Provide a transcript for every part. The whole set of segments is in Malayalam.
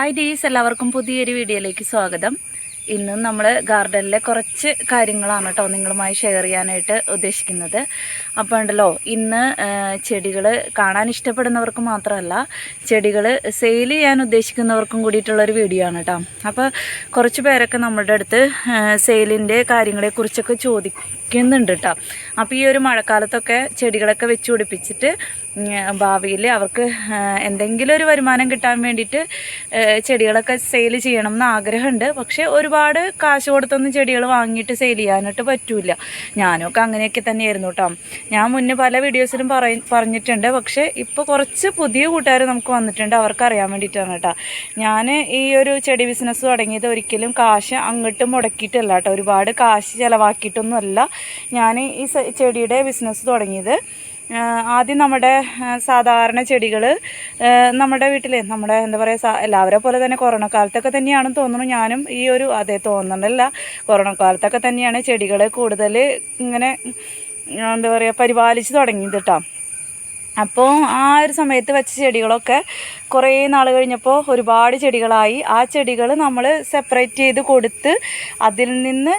ഹായ് ഡീസ് എല്ലാവർക്കും പുതിയൊരു വീഡിയോയിലേക്ക് സ്വാഗതം. ഇന്ന് നമ്മൾ ഗാർഡനിലെ കുറച്ച് കാര്യങ്ങളാണ് കേട്ടോ നിങ്ങളുമായി ഷെയർ ചെയ്യാനായിട്ട് ഉദ്ദേശിക്കുന്നത്. അപ്പോൾ ഉണ്ടല്ലോ ഇന്ന് ചെടികൾ കാണാൻ ഇഷ്ടപ്പെടുന്നവർക്ക് മാത്രമല്ല ചെടികൾ സെയിൽ ചെയ്യാൻ ഉദ്ദേശിക്കുന്നവർക്കും കൂടിയിട്ടുള്ളൊരു വീഡിയോ ആണ് കേട്ടോ. അപ്പോൾ കുറച്ച് പേരൊക്കെ നമ്മളുടെ അടുത്ത് സെയിലിന്റെ കാര്യങ്ങളെക്കുറിച്ചൊക്കെ ചോദിക്കുന്നുണ്ട് കേട്ടോ. അപ്പോൾ ഈ ഒരു മഴക്കാലത്തൊക്കെ ചെടികളൊക്കെ വെച്ച് പിടിപ്പിച്ചിട്ട് ഭാവിയിൽ അവർക്ക് എന്തെങ്കിലും ഒരു വരുമാനം കിട്ടാൻ വേണ്ടിയിട്ട് ചെടികളൊക്കെ സെയിൽ ചെയ്യണം എന്ന് ആഗ്രഹമുണ്ട്. പക്ഷേ ഒരുപാട് കാശ് കൊടുത്തൊന്നും ചെടികൾ വാങ്ങിയിട്ട് സെയിൽ ചെയ്യാനായിട്ട് പറ്റൂല. ഞാനൊക്കെ അങ്ങനെയൊക്കെ തന്നെയായിരുന്നു കേട്ടോ. ഞാൻ മുന്നേ പല വീഡിയോസിലും പറയ പറഞ്ഞിട്ടുണ്ട്. പക്ഷേ ഇപ്പോൾ കുറച്ച് പുതിയ കൂട്ടുകാർ നമുക്ക് വന്നിട്ടുണ്ട്. അവർക്ക് അറിയാൻ വേണ്ടിയിട്ടാണ് കേട്ടോ. ഞാൻ ഈ ഒരു ചെടി ബിസിനസ് തുടങ്ങിയത് ഒരിക്കലും കാശ് അങ്ങോട്ട് മുടക്കിയിട്ടല്ല കേട്ടോ. ഒരുപാട് കാശ് ചിലവാക്കിയിട്ടൊന്നുമല്ല. ഞാൻ ഈ ചെടിയുടെ ബിസിനസ് തുടങ്ങിയത്. ആദ്യം നമ്മുടെ സാധാരണ ചെടികൾ നമ്മുടെ വീട്ടിൽ നമ്മുടെ എന്താ പറയുക എല്ലാവരെ പോലെ തന്നെ കൊറോണ കാലത്തൊക്കെ തന്നെയാണെന്ന് തോന്നുന്നു ഞാനും ഈ ഒരു അതെ തോന്നുന്നില്ല. കൊറോണ കാലത്തൊക്കെ തന്നെയാണ് ചെടികൾ കൂടുതൽ ഇങ്ങനെ എന്താ പറയുക പരിപാലിച്ച് തുടങ്ങിയത് കേട്ടോ അപ്പോൾ ആ ഒരു സമയത്ത് വെച്ച ചെടികളൊക്കെ കുറേ നാൾ കഴിഞ്ഞപ്പോൾ ഒരുപാട് ചെടികളായി. ആ ചെടികൾ നമ്മൾ സെപ്പറേറ്റ് ചെയ്ത് കൊടുത്ത് അതിൽ നിന്ന്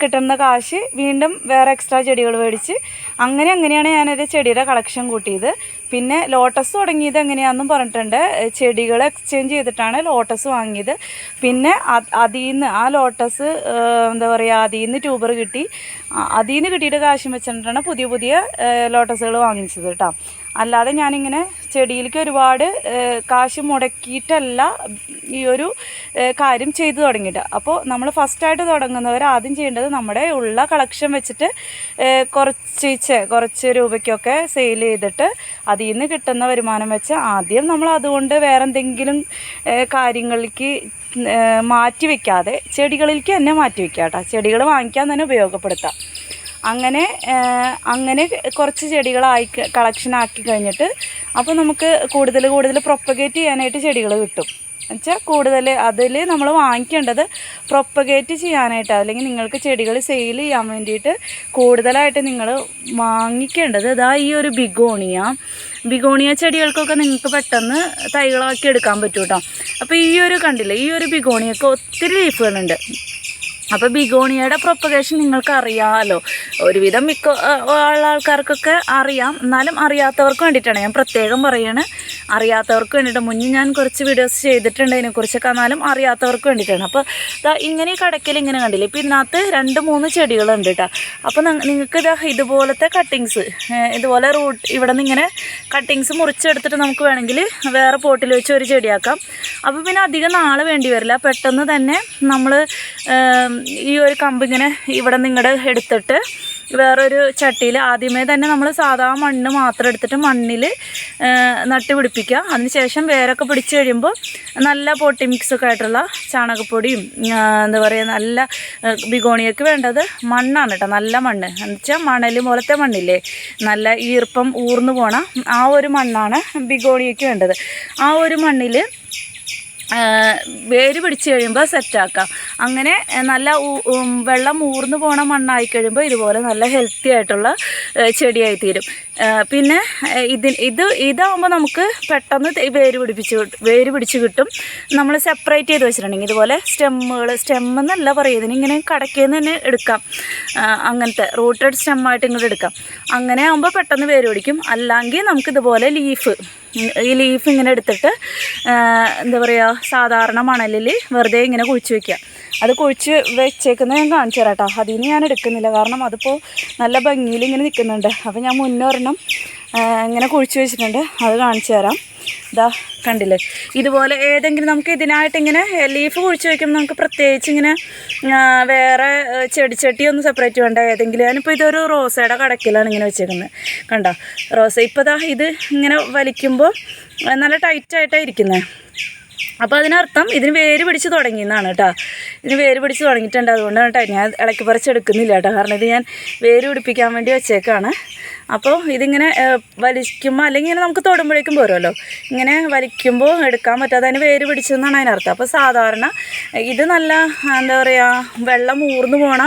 കിട്ടുന്ന കാശ് വീണ്ടും വേറെ എക്സ്ട്രാ ചെടികൾ മേടിച്ച് അങ്ങനെ അങ്ങനെയാണ് ഞാനൊരു ചെടിയുടെ കളക്ഷൻ കൂട്ടിയത്. പിന്നെ ലോട്ടസ് തുടങ്ങിയത് എങ്ങനെയാണെന്നും പറഞ്ഞിട്ടുണ്ട്. ചെടികൾ എക്സ്ചേഞ്ച് ചെയ്തിട്ടാണ് ലോട്ടസ് വാങ്ങിയത്. പിന്നെ അതിൽ നിന്ന് ആ ലോട്ടസ് എന്താ പറയുക അതിൽ നിന്ന് ട്യൂബർ കിട്ടി. അതിൽ നിന്ന് കിട്ടിയിട്ട് കാശും വെച്ചിട്ടാണ് പുതിയ പുതിയ ലോട്ടസുകൾ വാങ്ങിച്ചത് കേട്ടോ അല്ലാതെ ഞാനിങ്ങനെ ചെടിയിലേക്ക് ഒരുപാട് കാശ് മുടക്കിയിട്ടല്ല ഈ ഒരു കാര്യം ചെയ്തു തുടങ്ങിയിട്ട്. അപ്പോൾ നമ്മൾ ഫസ്റ്റായിട്ട് തുടങ്ങുന്നവർ ആദ്യം ചെയ്യേണ്ടത് നമ്മുടെ ഉള്ള കളക്ഷൻ വെച്ചിട്ട് കുറച്ച് കുറച്ച് രൂപയ്ക്കൊക്കെ സെയിൽ ചെയ്തിട്ട് അതിൽ നിന്ന് കിട്ടുന്ന വരുമാനം വെച്ച് ആദ്യം നമ്മൾ അതുകൊണ്ട് വേറെ എന്തെങ്കിലും കാര്യങ്ങളിലേക്ക് മാറ്റി വെക്കാതെ ചെടികളിലേക്ക് തന്നെ മാറ്റി വെക്കാം കേട്ടോ. ചെടികൾ വാങ്ങിക്കാൻ തന്നെ ഉപയോഗപ്പെടുത്താം. അങ്ങനെ അങ്ങനെ കുറച്ച് ചെടികളായി കളക്ഷൻ ആക്കി കഴിഞ്ഞിട്ട് അപ്പോൾ നമുക്ക് കൂടുതൽ കൂടുതൽ പ്രൊപ്പഗേറ്റ് ചെയ്യാനായിട്ട് ചെടികൾ കിട്ടും. എന്നുവെച്ചാൽ കൂടുതൽ അതിൽ നമ്മൾ വാങ്ങിക്കേണ്ടത് പ്രൊപ്പഗേറ്റ് ചെയ്യാനായിട്ട് അല്ലെങ്കിൽ നിങ്ങൾക്ക് ചെടികൾ സെയിൽ ചെയ്യാൻ വേണ്ടിയിട്ട് കൂടുതലായിട്ട് നിങ്ങൾ വാങ്ങിക്കേണ്ടത് ഇതാ ഈ ഒരു ബിഗോണിയ. ബിഗോണിയ ചെടികൾക്കൊക്കെ നിങ്ങൾക്ക് പെട്ടെന്ന് തൈകളാക്കി എടുക്കാൻ പറ്റും കേട്ടോ അപ്പോൾ ഈ ഒരു കണ്ടില്ലേ ഈ ഒരു ബിഗോണിയൊക്കെ ഒത്തിരി ലീഫുകളുണ്ട് അപ്പോൾ ബിഗോണിയയുടെ പ്രൊപ്പഗേഷൻ നിങ്ങൾക്ക് അറിയാമല്ലോ ഒരുവിധം മിക്ക ഉള്ള ആൾക്കാർക്കൊക്കെ അറിയാം. എന്നാലും അറിയാത്തവർക്ക് വേണ്ടിയിട്ടാണ് ഞാൻ പ്രത്യേകം പറയാണ്. അറിയാത്തവർക്ക് വേണ്ടിയിട്ട് മുന്നേ ഞാൻ കുറച്ച് വീഡിയോസ് ചെയ്തിട്ടുണ്ട്. ഇതിനെക്കുറിച്ചൊക്കെ എന്നാലും അറിയാത്തവർക്ക് വേണ്ടിയിട്ടാണ്. അപ്പോൾ ഇതാ ഇങ്ങനെ കടക്കൽ ഇങ്ങനെ കണ്ടില്ലേ? ഇപ്പോൾ ഇതിനകത്ത് രണ്ട് മൂന്ന് ചെടികളുണ്ട് കേട്ടോ അപ്പോൾ നിങ്ങൾക്ക് ഇതാ ഇതുപോലത്തെ കട്ടിങ്സ് ഇതുപോലെ റൂട്ട് ഇവിടെ നിന്ന് ഇങ്ങനെ കട്ടിങ്സ് മുറിച്ചെടുത്തിട്ട് നമുക്ക് വേണമെങ്കിൽ വേറെ പോട്ടിൽ വെച്ച് ഒരു ചെടിയാക്കാം. അപ്പോൾ പിന്നെ അധികം നാൾ വേണ്ടി വരില്ല. പെട്ടെന്ന് തന്നെ നമ്മൾ ഈ ഒരു കമ്പ് ഇങ്ങനെ ഇവിടെ നിങ്ങളുടെ എടുത്തിട്ട് വേറൊരു ചട്ടിയിൽ ആദ്യമേ തന്നെ നമ്മൾ സാധാ മണ്ണ് മാത്രം എടുത്തിട്ട് മണ്ണിൽ നട്ട് പിടിപ്പിക്കുക അതിനുശേഷം വേരൊക്കെ പിടിച്ച് കഴിയുമ്പോൾ നല്ല പൊട്ടി മിക്സൊക്കെ ആയിട്ടുള്ള ചാണകപ്പൊടിയും എന്താ പറയുക നല്ല ബിഗോണിയക്ക് വേണ്ടത് മണ്ണാണ് കേട്ടോ നല്ല മണ്ണ്. എന്ന് വെച്ചാൽ മണൽ പോലത്തെ മണ്ണില്ലേ? നല്ല ഈർപ്പം ഊർന്നു പോണ ആ ഒരു മണ്ണാണ് ബിഗോണിയൊക്കെ വേണ്ടത്. ആ ഒരു മണ്ണിൽ വേര് പിടിച്ച് കഴിയുമ്പോൾ സെറ്റാക്കാം അങ്ങനെ നല്ല വെള്ളം ഊർന്നു പോണ മണ്ണായി കഴിയുമ്പോൾ ഇതുപോലെ നല്ല ഹെൽത്തി ആയിട്ടുള്ള ചെടിയായി തീരും. പിന്നെ ഇതിന് ഇത് ഇതാകുമ്പോൾ നമുക്ക് പെട്ടെന്ന് വേര് പിടിപ്പിച്ച് വേര് പിടിച്ച് കിട്ടും. നമ്മൾ സെപ്പറേറ്റ് ചെയ്ത് വെച്ചിട്ടുണ്ടെങ്കിൽ ഇതുപോലെ സ്റ്റെമ്മുകൾ സ്റ്റെമ്മെന്നല്ല പറയുന്നത് ഇങ്ങനെ കടക്കേന്ന് തന്നെ എടുക്കാം. അങ്ങനത്തെ റൂട്ടഡ് സ്റ്റെമ്മായിട്ട് ഇങ്ങോട്ട് എടുക്കാം. അങ്ങനെ ആകുമ്പോൾ പെട്ടെന്ന് വേര് പിടിക്കും. അല്ലെങ്കിൽ നമുക്കിതുപോലെ ലീഫ് ഈ ലീഫ് ഇങ്ങനെ എടുത്തിട്ട് എന്താ പറയുക സാധാരണ മണലിൽ വെറുതെ ഇങ്ങനെ കുഴിച്ച് വെക്കുക. അത് കുഴിച്ച് വെച്ചേക്കുന്നത് ഞാൻ കാണിച്ചു തരാം കേട്ടോ. അതിൽ ഞാൻ എടുക്കുന്നില്ല. കാരണം അതിപ്പോൾ നല്ല ഭംഗിയിൽ ഇങ്ങനെ നിൽക്കുന്നുണ്ട് അപ്പോൾ ഞാൻ മുന്നേ ഇങ്ങനെ കുഴിച്ച് വെച്ചിട്ടുണ്ട്. അത് കാണിച്ചു തരാം. ഇതാ കണ്ടില്ലേ? ഇതുപോലെ ഏതെങ്കിലും നമുക്ക് ഇതിനായിട്ട് ഇങ്ങനെ ലീഫ് കുഴിച്ച് വയ്ക്കുമ്പോൾ നമുക്ക് പ്രത്യേകിച്ച് ഇങ്ങനെ വേറെ ചെടിച്ചട്ടി ഒന്നും സെപ്പറേറ്റ് വേണ്ട. ഏതെങ്കിലും ഞാനിപ്പോൾ ഇതൊരു റോസയുടെ കടക്കിലാണ് ഇങ്ങനെ വെച്ചേക്കുന്നത് കണ്ടോ? റോസ ഇപ്പോൾ ദാ ഇത് ഇങ്ങനെ വലിക്കുമ്പോൾ നല്ല ടൈറ്റായിട്ടാണ് ഇരിക്കുന്നത് അപ്പോൾ അതിനർത്ഥം ഇതിന് വേര് പിടിച്ച് തുടങ്ങിയെന്നാണ് കേട്ടോ. ഇതിന് വേര് പിടിച്ച് തുടങ്ങിയിട്ടുണ്ട്. അതുകൊണ്ടാണ് കേട്ടോ ഞാൻ ഇളക്കി പറിച്ചെടുക്കുന്നില്ല കേട്ടോ. കാരണം ഇത് ഞാൻ വേര് പിടിപ്പിക്കാൻ വേണ്ടി വെച്ചേക്കാണ്. അപ്പോൾ ഇതിങ്ങനെ വലിക്കുമ്പോൾ അല്ലെങ്കിൽ ഇങ്ങനെ നമുക്ക് തൊടുമ്പോഴേക്കും പോരുമല്ലോ. ഇങ്ങനെ വലിക്കുമ്പോൾ എടുക്കാൻ പറ്റാതെ അതിന് വേര് പിടിച്ചെന്നാണ് അതിനർത്ഥം. അപ്പോൾ സാധാരണ ഇത് നല്ല എന്താ പറയുക വെള്ളം ഊർന്നു പോണ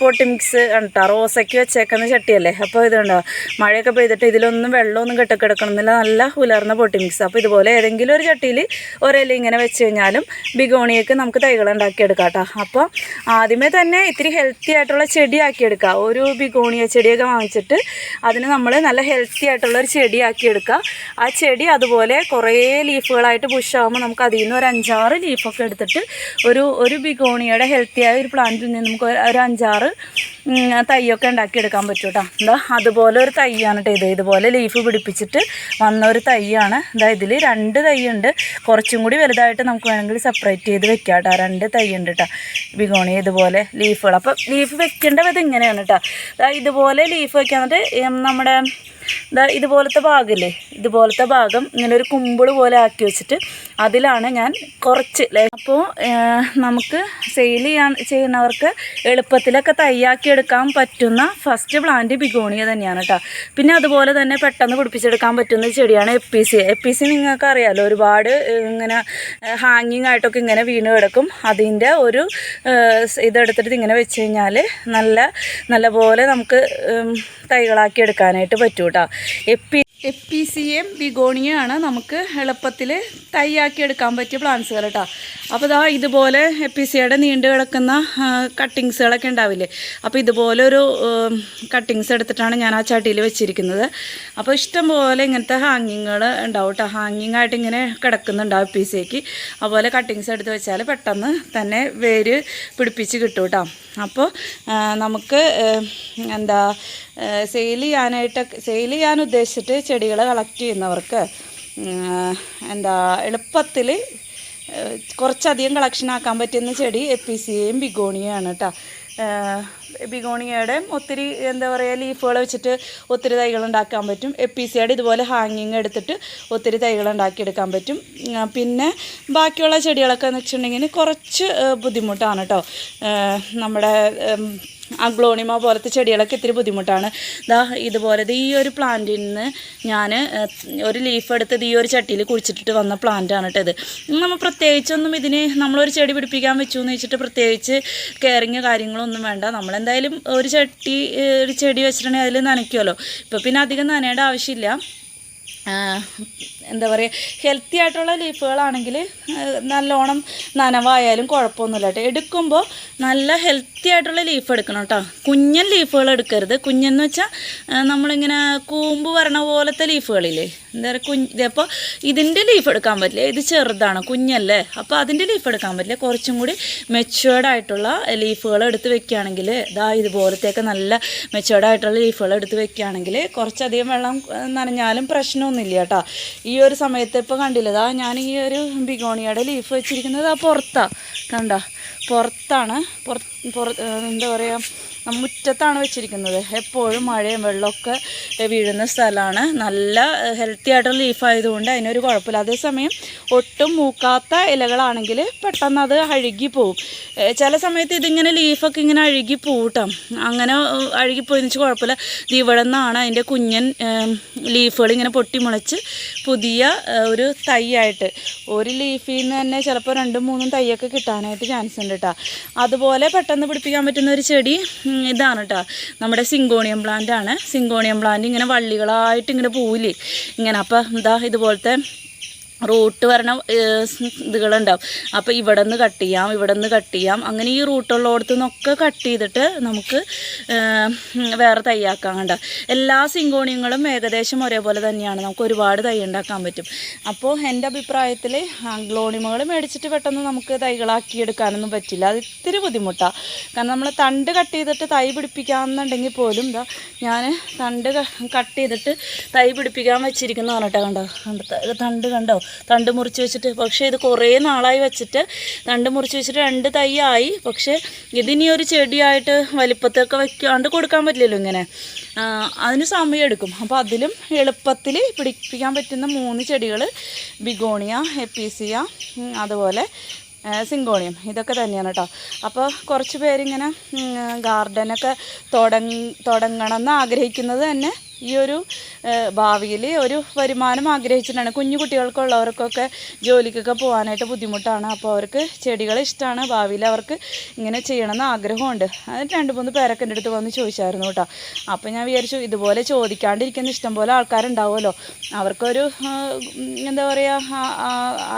പൊട്ടി മിക്സ് കണ്ടാ റോസയ്ക്ക് വെച്ചേക്കുന്ന ചട്ടിയല്ലേ? അപ്പോൾ ഇതുണ്ടോ മഴയൊക്കെ പെയ്തിട്ട് ഇതിലൊന്നും വെള്ളമൊന്നും കെട്ടിക്കിടക്കണമെന്നില്ല. നല്ല ഉലർന്ന പൊട്ടി മിക്സ് അപ്പോൾ ഇതുപോലെ ഏതെങ്കിലും ഒരു ചട്ടിയിൽ ഒരില ഇങ്ങനെ വെച്ച് കഴിഞ്ഞാലും ബിഗോണിയൊക്കെ നമുക്ക് തൈകൾ ഉണ്ടാക്കിയെടുക്കാം കേട്ടോ അപ്പോൾ ആദ്യമേ തന്നെ ഇത്തിരി ഹെൽത്തി ആയിട്ടുള്ള ചെടിയാക്കിയെടുക്കുക ഒരു ബിഗോണിയ ചെടിയൊക്കെ വാങ്ങിച്ചിട്ട് അതിന് നമ്മൾ നല്ല ഹെൽത്തി ആയിട്ടുള്ള ഒരു ചെടിയാക്കി ആക്കിയെടുക്കുക ആ ചെടി അതുപോലെ കുറേ ലീഫുകളായിട്ട് പുഷാകുമ്പോൾ നമുക്ക് അതിൽ നിന്ന് ഒരു അഞ്ചാറ് ലീഫൊക്കെ എടുത്തിട്ട് ഒരു ഒരു ബിഗോണിയുടെ ഹെൽത്തി ആയ ഒരു പ്ലാന്റിൽ നിന്ന് നമുക്ക് ഒരു- അഞ്ചാറ് തൈയൊക്കെ ഉണ്ടാക്കിയെടുക്കാൻ പറ്റും കേട്ടോ എന്താ അതുപോലെ ഒരു തൈയാണ് കേട്ടോ ഇത്. ഇതുപോലെ ലീഫ് പിടിപ്പിച്ചിട്ട് വന്ന ഒരു തൈയാണ്. ഇതാ ഇതിൽ രണ്ട് തൈയുണ്ട്. കുറച്ചും കൂടി വലുതായിട്ട് നമുക്ക് വേണമെങ്കിൽ സെപ്പറേറ്റ് ചെയ്ത് വെക്കാം കേട്ടോ രണ്ട് തൈയുണ്ട് കേട്ടോ ബിഗോണി ഇതുപോലെ ലീഫുകൾ അപ്പോൾ ലീഫ് വെക്കേണ്ട വിധം ഇങ്ങനെയാണ് കേട്ടോ ഇതുപോലെ ലീഫ് വെക്കാൻ നമ്മുടെ ദാ ഇതുപോലത്തെ ഭാഗമില്ലേ ഇതുപോലത്തെ ഭാഗം ഇങ്ങനെ ഒരു കുമ്പിൾ പോലെ ആക്കി വെച്ചിട്ട് അതിലാണ് ഞാൻ കുറച്ച് അപ്പോൾ നമുക്ക് സെയിൽ ചെയ്യാൻ ചെയ്യുന്നവർക്ക് എളുപ്പത്തിലൊക്കെ തയ്യാക്കി എടുക്കാൻ പറ്റുന്ന ഫസ്റ്റ് പ്ലാന്റ് ബിഗോണിയ തന്നെയാണ് കേട്ടോ പിന്നെ അതുപോലെ തന്നെ പെട്ടെന്ന് പിടിപ്പിച്ചെടുക്കാൻ പറ്റുന്ന ചെടിയാണ് EPC. P C A P C നിങ്ങൾക്ക് അറിയാമല്ലോ ഒരുപാട് ഇങ്ങനെ ഹാങ്ങിങ് ആയിട്ടൊക്കെ ഇങ്ങനെ വീണ് കിടക്കും. അതിന്റെ ഒരു ഇതെടുത്തിട്ട് ഇങ്ങനെ വെച്ച് കഴിഞ്ഞാൽ നല്ല പോലെ നമുക്ക് തൈകളാക്കി എടുക്കാനായിട്ട് പറ്റും കേട്ടോ എപ്പി എപ്പിസിയും ബിഗോണിയാണ് നമുക്ക് എളുപ്പത്തിൽ തൈയാക്കി എടുക്കാൻ പറ്റിയ പ്ലാന്റ്സുകൾ കേട്ടോ. അപ്പോൾ ഇതാ ഇതുപോലെ എപ്പിസിയുടെ നീണ്ടു കിടക്കുന്ന കട്ടിങ്സുകളൊക്കെ ഉണ്ടാവില്ലേ? അപ്പോൾ ഇതുപോലെ ഒരു കട്ടിങ്സ് എടുത്തിട്ടാണ് ഞാൻ ആ ചട്ടിയിൽ വെച്ചിരിക്കുന്നത്. അപ്പോൾ ഇഷ്ടംപോലെ ഇങ്ങനത്തെ ഹാങ്ങിങ്ങുകൾ ഉണ്ടാവും കേട്ടോ. ഹാങ്ങിങ് ആയിട്ട് ഇങ്ങനെ കിടക്കുന്നുണ്ടാവും എപ്പിസിക്ക് അതുപോലെ കട്ടിങ്സ് എടുത്ത് വെച്ചാൽ പെട്ടെന്ന് തന്നെ വേര് പിടിപ്പിച്ച് കിട്ടും കേട്ടോ. അപ്പോൾ നമുക്ക് എന്താ സെയിൽ ചെയ്യാനായിട്ട് സെയിൽ ചെയ്യാൻ ഉദ്ദേശിച്ചിട്ട് ചെടികൾ കളക്ട് ചെയ്യുന്നവർക്ക് എന്താ എളുപ്പത്തിൽ കുറച്ചധികം കളക്ഷൻ ആക്കാൻ പറ്റുന്ന ചെടി എപ്പിസിയയും ബിഗോണിയയാണ് കേട്ടോ ബിഗോണിയയുടെ ഒത്തിരി എന്താ പറയുക ലീഫുകൾ വെച്ചിട്ട് ഒത്തിരി തൈകൾ ഉണ്ടാക്കാൻ പറ്റും. എപ്പിസിയുടെ ഇതുപോലെ ഹാങ്ങിങ് എടുത്തിട്ട് ഒത്തിരി തൈകൾ ഉണ്ടാക്കിയെടുക്കാൻ പറ്റും. പിന്നെ ബാക്കിയുള്ള ചെടികളൊക്കെ എന്ന് വെച്ചിട്ടുണ്ടെങ്കിൽ കുറച്ച് ബുദ്ധിമുട്ടാണ് കേട്ടോ നമ്മുടെ അഗ്ലോണിമ പോലത്തെ ചെടികളൊക്കെ ഇത്തിരി ബുദ്ധിമുട്ടാണ്. ദാ ഇതുപോലെ ഈ ഒരു പ്ലാന്റിൽ നിന്ന് ഞാൻ ഒരു ലീഫ് എടുത്തത് ഈ ഒരു ചട്ടിയിൽ കുഴിച്ചിട്ടിട്ട് വന്ന പ്ലാന്റാണ് കേട്ടോ ഇത്. നമ്മൾ പ്രത്യേകിച്ചൊന്നും ഇതിന് നമ്മളൊരു ചെടി പിടിപ്പിക്കാൻ വെച്ചു എന്ന് വെച്ചിട്ട് പ്രത്യേകിച്ച് കെയറിങ് കാര്യങ്ങളൊന്നും വേണ്ട. നമ്മളെന്തായാലും ഒരു ചട്ടി ഒരു ചെടി വെച്ചിട്ടുണ്ടെങ്കിൽ അതിൽ നനയ്ക്കുമല്ലോ ഇപ്പോൾ പിന്നെ അധികം നനയേണ്ട ആവശ്യമില്ല. എന്താ പറയുക ഹെൽത്തി ആയിട്ടുള്ള ലീഫുകളാണെങ്കിൽ നല്ലോണം നനവായാലും കുഴപ്പമൊന്നുമില്ല കേട്ടോ. എടുക്കുമ്പോൾ നല്ല ഹെൽത്തി ആയിട്ടുള്ള ലീഫ് എടുക്കണം കേട്ടോ. കുഞ്ഞൻ ലീഫുകൾ എടുക്കരുത്. കുഞ്ഞെന്ന് വെച്ചാൽ നമ്മളിങ്ങനെ കൂമ്പ് വരണ പോലത്തെ ലീഫുകളില്ലേ എന്താ പറയുക കുഞ്ഞ് ഇതിപ്പോൾ ഇതിന്റെ ലീഫ് എടുക്കാൻ പറ്റില്ല? ഇത് ചെറുതാണ് കുഞ്ഞല്ലേ? അപ്പോൾ അതിന്റെ ലീഫ് എടുക്കാൻ പറ്റില്ല? കുറച്ചും കൂടി മെച്ചുവേർഡ് ആയിട്ടുള്ള ലീഫുകൾ എടുത്ത് വെക്കുകയാണെങ്കിൽ ഇതാ ഇതുപോലത്തെയൊക്കെ നല്ല മെച്ചുവേർഡ് ആയിട്ടുള്ള ലീഫുകൾ എടുത്ത് വെക്കുകയാണെങ്കിൽ കുറച്ചധികം വെള്ളം നനഞ്ഞാലും പ്രശ്നമൊന്നുമില്ല കേട്ടോ. ഈ ഒരു സമയത്ത് ഇപ്പോൾ കണ്ടില്ല ഇതാ ഞാൻ ഈ ഒരു ബിഗോണിയുടെ ലീഫ് വെച്ചിരിക്കുന്നത് ആ പുറത്താണ് കണ്ട? പുറത്താണ്. പുറത്ത് പുറ എന്താ പറയുക മുറ്റത്താണ് വെച്ചിരിക്കുന്നത്. എപ്പോഴും മഴയും വെള്ളമൊക്കെ വീഴുന്ന സ്ഥലമാണ്. നല്ല ഹെൽത്തി ആയിട്ടുള്ള ലീഫായതുകൊണ്ട് അതിനൊരു കുഴപ്പമില്ല. അതേസമയം ഒട്ടും മൂക്കാത്ത ഇലകളാണെങ്കിൽ പെട്ടെന്ന് അത് അഴുകി പോവും. ചില സമയത്ത് ഇതിങ്ങനെ ലീഫൊക്കെ ഇങ്ങനെ അഴുകി പോവട്ടോ അങ്ങനെ ഏഹ് അഴുകിപ്പോയെന്ന് വെച്ചാൽ കുഴപ്പമില്ല. ഇവിടെ നിന്നാണ് അതിന്റെ കുഞ്ഞൻ ലീഫുകൾ ഇങ്ങനെ പൊട്ടിമുളച്ച് പുതിയ ഒരു തൈയായിട്ട്. ഒരു ലീഫിൽ നിന്ന് തന്നെ ചിലപ്പോൾ രണ്ടും മൂന്നും തൈയൊക്കെ കിട്ടാനായിട്ട് ചാൻസ് ഉണ്ട് കേട്ടോ അതുപോലെ പെട്ടെന്ന് പിടിപ്പിക്കാൻ പറ്റുന്ന ഒരു ചെടി ഇതാണ് കേട്ടോ നമ്മുടെ സിങ്കോണിയം പ്ലാന്റ് ആണ്. സിങ്കോണിയം പ്ലാന്റ് ഇങ്ങനെ വള്ളികളായിട്ട് ഇങ്ങനെ പോവില്ലേ ഇങ്ങനെ അപ്പോൾ എന്താ ഇതുപോലത്തെ റൂട്ട് വരണ ഇതുകളുണ്ടാവും. അപ്പോൾ ഇവിടെ നിന്ന് കട്ട് ചെയ്യാം ഇവിടെ നിന്ന് കട്ട് ചെയ്യാം. അങ്ങനെ ഈ റൂട്ടുള്ളടത്തു നിന്നൊക്കെ കട്ട് ചെയ്തിട്ട് നമുക്ക് വേറെ തയ്യാക്കാൻ കണ്ട. എല്ലാ സിങ്കോണിയങ്ങളും ഏകദേശം ഒരേപോലെ തന്നെയാണ്. നമുക്ക് ഒരുപാട് തൈ ഉണ്ടാക്കാൻ പറ്റും. അപ്പോൾ എന്റെ അഭിപ്രായത്തിൽ ഗ്ലോണിമകൾ മേടിച്ചിട്ട് പെട്ടെന്ന് നമുക്ക് തൈകളാക്കി എടുക്കാനൊന്നും പറ്റില്ല. അത് ഇത്തിരി ബുദ്ധിമുട്ടാണ് കാരണം നമ്മൾ തണ്ട് കട്ട് ചെയ്തിട്ട് തൈ പിടിപ്പിക്കാമെന്നുണ്ടെങ്കിൽ പോലും എന്താ ഞാൻ തണ്ട് കട്ട് ചെയ്തിട്ട് തൈ പിടിപ്പിക്കാൻ വെച്ചിരിക്കുന്നു പറഞ്ഞിട്ടാണ് കണ്ടോ. തണ്ട് കണ്ടോ? തണ്ട് മുറിച്ച് വെച്ചിട്ട്. പക്ഷേ ഇത് കുറേ നാളായി വെച്ചിട്ട് തണ്ട് മുറിച്ച് വെച്ചിട്ട് രണ്ട് തൈ ആയി പക്ഷേ ഇതിനി ഒരു ചെടിയായിട്ട് വലിപ്പത്തൊക്കെ വെക്കാണ്ട് കൊടുക്കാൻ പറ്റില്ലല്ലോ ഇങ്ങനെ. അതിന് സമയം എടുക്കും. അപ്പോൾ അതിലും എളുപ്പത്തിൽ പിടിപ്പിക്കാൻ പറ്റുന്ന മൂന്ന് ചെടികൾ ബിഗോണിയ എപ്പീസിയ അതുപോലെ സിങ്കോണിയം. ഇതൊക്കെ തന്നെയാണ് കേട്ടോ അപ്പോൾ കുറച്ച് പേരിങ്ങനെ ഗാർഡനൊക്കെ തുടങ്ങ തുടങ്ങണം എന്ന് ആഗ്രഹിക്കുന്നത് തന്നെ ഈ ഒരു ഭാവിയിൽ ഒരു വരുമാനം ആഗ്രഹിച്ചിട്ടാണ് കുഞ്ഞു കുട്ടികൾക്കുള്ളവർക്കൊക്കെ ജോലിക്കൊക്കെ പോകാനായിട്ട് ബുദ്ധിമുട്ടാണ്. അപ്പോൾ അവർക്ക് ചെടികൾ ഇഷ്ടമാണ് ഭാവിയിൽ അവർക്ക് ഇങ്ങനെ ചെയ്യണമെന്ന് ആഗ്രഹമുണ്ട്. അത് രണ്ട് മൂന്ന് പേരൊക്കെ എന്റെ അടുത്ത് വന്ന് ചോദിച്ചായിരുന്നു കേട്ടോ. അപ്പോൾ ഞാൻ വിചാരിച്ചു ഇതുപോലെ ചോദിക്കാണ്ടിരിക്കുന്ന ഇഷ്ടംപോലെ ആൾക്കാരുണ്ടാവുമല്ലോ. അവർക്കൊരു എന്താ പറയുക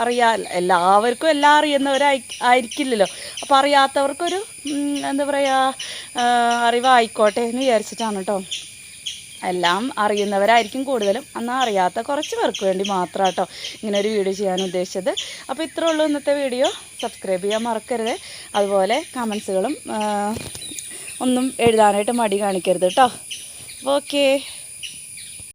അറിയാ എല്ലാവർക്കും എല്ലാം അറിയുന്നവരായി ആയിരിക്കില്ലല്ലോ. അപ്പോൾ അറിയാത്തവർക്കൊരു എന്താ പറയുക അറിവായിക്കോട്ടെ എന്ന് വിചാരിച്ചിട്ടാണ് കേട്ടോ. എല്ലാം അറിയുന്നവരായിരിക്കും കൂടുതലും. എന്നാൽ അറിയാത്ത കുറച്ച് പേർക്ക് വേണ്ടി മാത്രം കേട്ടോ ഇങ്ങനെ ഒരു വീഡിയോ ചെയ്യാൻ ഉദ്ദേശിച്ചത്. അപ്പോൾ ഇത്രേ ഉള്ളൂ ഇന്നത്തെ വീഡിയോ. സബ്സ്ക്രൈബ് ചെയ്യാൻ മറക്കരുത്. അതുപോലെ കമൻസുകളും ഒന്നും എഴുതാനായിട്ട് മടി കാണിക്കരുത് കേട്ടോ ഓക്കേ